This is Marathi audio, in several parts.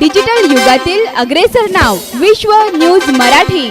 डिजिटल युगातील अग्रेसर नाव विश्व न्यूज मराठी.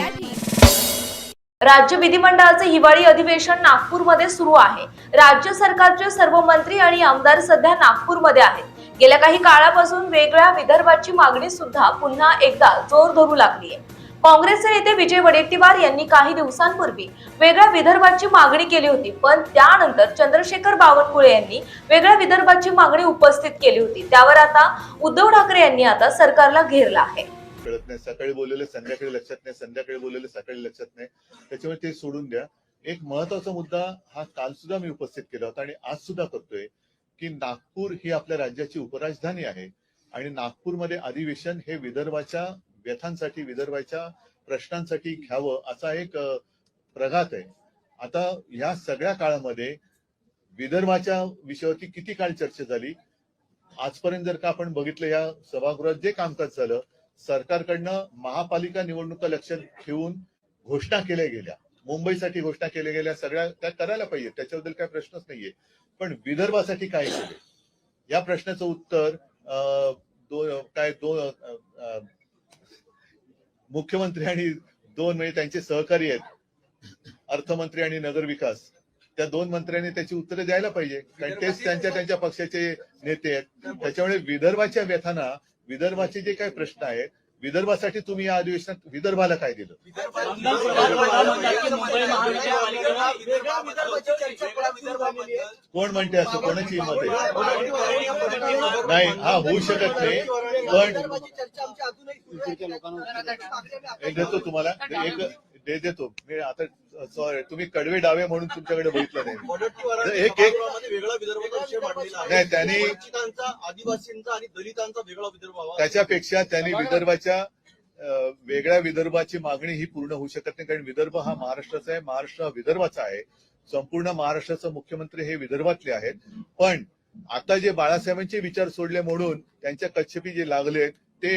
राज्य विधिमंडळाचे हिवाळी अधिवेशन नागपूरमध्ये सुरू आहे. राज्य सरकारचे सर्व मंत्री आणि आमदार सध्या नागपूरमध्ये आहेत. गेल्या काही काळापासून वेगळ्या विदर्भाची मागणी सुद्धा पुन्हा एकदा जोर धरू लागली आहे काँग्रेसचे नेते विजय वडेट्टीवार यांनी काही दिवसांपूर्वी वेगळ्या विदर्भाची मागणी केली होती पण त्यानंतर चंद्रशेखर बावनकुळे यांनी वेगळ्या विदर्भाची मागणी उपस्थित केली होती. त्यावर आता उद्धव ठाकरे यांनी आता सरकारला घेरला आहे. कळत नाही सकाळी बोललेले संध्याकाळी लक्षात नाही संध्याकाळी बोललेले सकाळी लक्षात नाही. त्याच्यामुळे ते सोडून द्या. एक महत्त्वाचा मुद्दा हा काल सुद्धा मी उपस्थित केला होता आणि आज सुद्धा करतोय की नागपूर ही आपल्या राज्याची उपराजधानी आहे आणि नागपूरमध्ये अधिवेशन हे विदर्भाच्या व्यथांसाठी विदर्भाच्या प्रश्नांसाठी घ्यावं असा एक प्रघात आहे. आता या सगळ्या काळामध्ये विदर्भाच्या विषयावरती किती काळ चर्चा झाली? आजपर्यंत जर का आपण बघितलं या सभागृहात जे कामकाज झालं सरकारकडनं महापालिका निवडणुका लक्षात घेऊन घोषणा केल्या गेल्या. मुंबईसाठी घोषणा केल्या गेल्या सगळ्या त्या करायला पाहिजे त्याच्याबद्दल काही प्रश्नच नाहीये. पण विदर्भासाठी काय केले? या प्रश्नाचं उत्तर अं, काय दोन मुख्यमंत्री आणि दोन म्हणजे त्यांचे सहकारी आहेत. अर्थमंत्री आणि नगरविकास त्या दोन मंत्र्यांनी त्याची उत्तरे द्यायला पाहिजे. कारण तेच त्यांच्या त्यांच्या पक्षाचे नेते आहेत. त्याच्यामुळे विदर्भाच्या व्यथांना विदर्भाचे जे काही प्रश्न आहेत विदर्भासाठी तुम्ही या अधिवेशनात विदर्भाला काय दिलं? कोण म्हणते असं? कोणाची हिंमत आहे नाही हा होऊ शकत नाही. पण एक देतो तुम्हाला. एक दे देतो. मी आता सॉरी तुम्ही कडवे डावे म्हणून तुमच्याकडे बघितलं नाही. एक एक वेगळा विदर्भाचा विषय मांडलेला आहे. नाही, त्यांनी- आदिवासींचा आणि दलितांचा वेगळा विदर्भ त्याच्यापेक्षा त्यांनी विदर्भाच्या वेगळ्या विदर्भाची मागणी ही पूर्ण होऊ शकत नाही. कारण विदर्भ हा महाराष्ट्राचा आहे महाराष्ट्र हा विदर्भाचा आहे. संपूर्ण महाराष्ट्राचे मुख्यमंत्री हे विदर्भातले आहेत. पण आता जे बाळासाहेबांचे विचार सोडले म्हणून त्यांच्या कच्छपी जे लागले ते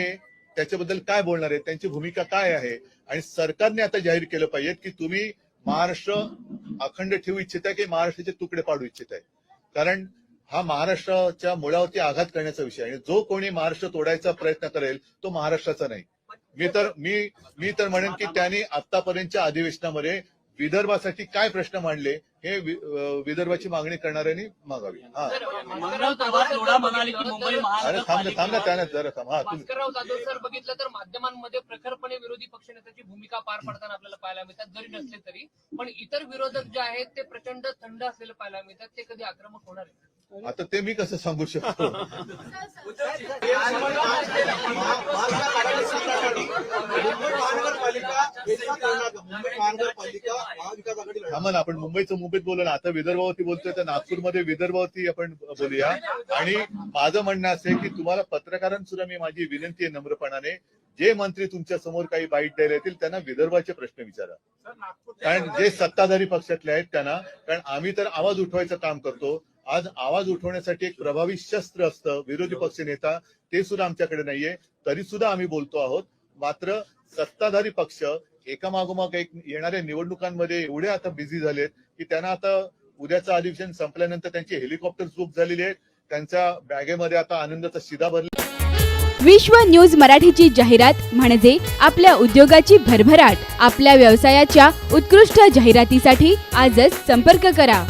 त्याच्याबद्दल काय बोलणार आहेत? त्यांची भूमिका काय आहे? आणि सरकारने आता जाहीर केलं पाहिजे की तुम्ही महाराष्ट्र अखंड ठेवू इच्छिताय की महाराष्ट्राचे तुकडे पाडू इच्छिताय कारण हा महाराष्ट्राच्या मुळावरती आघात करण्याचा विषय आहे. आणि जो कोणी महाराष्ट्र तोडायचा प्रयत्न करेल तो महाराष्ट्राचा नाही. मी तर मी मी तर म्हणेन की त्यांनी आतापर्यंतच्या अधिवेशनामध्ये विदर्भासाठी काय प्रश्न मांडले? हे विदर्भाची मागणी करणाऱ्यांनी मागावी हा अरे थांब थांब ना त्यानं जरा थांब हा तुम्ही भास्करराव जाधव सर बघितलं तर माध्यमांमध्ये प्रखरपणे विरोधी पक्षनेत्याची भूमिका पार पडताना आपल्याला पाहायला मिळतात जरी नसले तरी पण इतर विरोधक जे आहेत ते प्रचंड थंड असलेले पाहायला मिळतात ते कधी आक्रमक होणार आहे आता ते मी कसं सांगू शकतो थांबा आपण मुंबईचं मुंबईत बोलू ना. आता विदर्भावरती बोलतोय तर नागपूरमध्ये विदर्भावरती आपण बोलूया. आणि माझं म्हणणं असं आहे की तुम्हाला पत्रकारांसुद्धा मी माझी विनंती आहे नम्रपणाने. जे मंत्री तुमच्यासमोर काही बाईट द्यायला येतील त्यांना विदर्भाचे प्रश्न विचारा. कारण जे सत्ताधारी पक्षातले आहेत त्यांना कारण आम्ही तर आवाज उठवायचं काम करतो. आज आवाज उठवण्यासाठी एक प्रभावी शस्त्र असतं विरोधी पक्ष नेता ते सुद्धा आमच्याकडे नाहीये. तरी सुद्धा आम्ही बोलतो आहोत. मात्र सत्ताधारी पक्ष एकामागोमाग एक येणाऱ्या निवडणुकांमध्ये एवढे आता बिझी झालेत की त्यांना आता उद्याचं अधिवेशन संपल्यानंतर त्यांची हेलिकॉप्टर चूक झालेली आहे. त्यांच्या बॅगेमध्ये आता आनंदाचा शिदा भरला विश्व न्यूज मराठीची जाहिरात म्हणजे आपल्या उद्योगाची भरभराट. आपल्या व्यवसायाच्या उत्कृष्ट जाहिरातीसाठी आजच संपर्क करा.